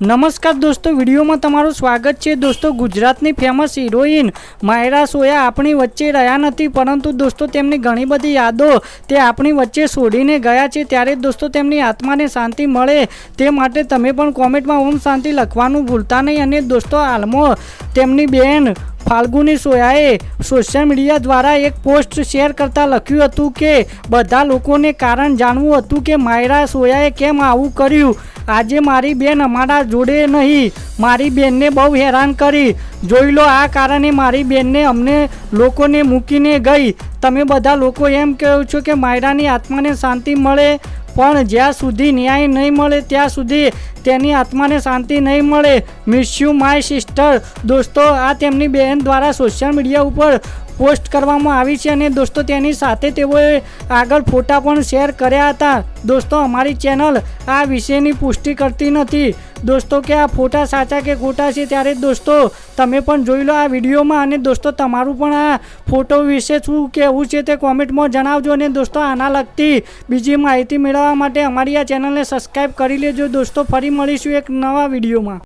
નમસ્કાર દોસ્તો, વિડીયોમાં તમારું સ્વાગત છે. દોસ્તો, ગુજરાતની ફેમસ હિરોઈન માયરા સોયા આપણી વચ્ચે રહ્યા નથી, પરંતુ દોસ્તો, તેમની ઘણી બધી યાદો તે આપણી વચ્ચે છોડીને ગયા છે. ત્યારે દોસ્તો, તેમની આત્માને શાંતિ મળે તે માટે તમે પણ કોમેન્ટમાં ઓમ શાંતિ લખવાનું ભૂલતા નહીં. અને દોસ્તો, હાલમાં તેમની બેન ફાલ્ગુની સોયાએ સોશિયલ મીડિયા દ્વારા એક પોસ્ટ શેર કરતા લખ્યું હતું કે, બધા લોકોને કારણ જાણવું હતું કે માયરા સોયાએ કેમ આવું કર્યું? આજે મારી બેન અમારા જોડે નહીં. મારી બેનને બહુ હેરાન કરી. જોઈ લો, આ કારણે મારી બેનને અમને લોકોને મૂકીને ગઈ. તમે બધા લોકો એમ કહો છો કે માયરાની આત્માને શાંતિ મળે? પણ જ્યાં સુધી ન્યાય નહીં મળે, ત્યાં સુધી તેની આત્માને શાંતિ નહીં મળે. મિસ યુ માય સિસ્ટર દોસ્તો, આ તેમની બહેન દ્વારા સોશિયલ મીડિયા ઉપર પોસ્ટ કરવામાં આવી છે અને દોસ્તો, તેની સાથે તેઓએ આગળ ફોટા પણ શેર કર્યા હતા. દોસ્તો, અમારી ચેનલ આ વિશેની પુષ્ટિ કરતી નથી. દોસ્તો કે આ ફોટા સાચા કે ખોટા છે ત્યારે દોસ્તો, તમે પણ જોઈ લો આ વિડીયોમાં અને દોસ્તો તમારું પણ આ ફોટો વિશે શું કહેવું છે તે કોમેન્ટમાં જણાવજો અને દોસ્તો આના લગતી બીજી માહિતી મેળવવા માટે અમારી આ ચેનલને સબસ્ક્રાઈબ કરી લેજો. દોસ્તો ફરી મળીશું એક નવા વિડીયોમાં.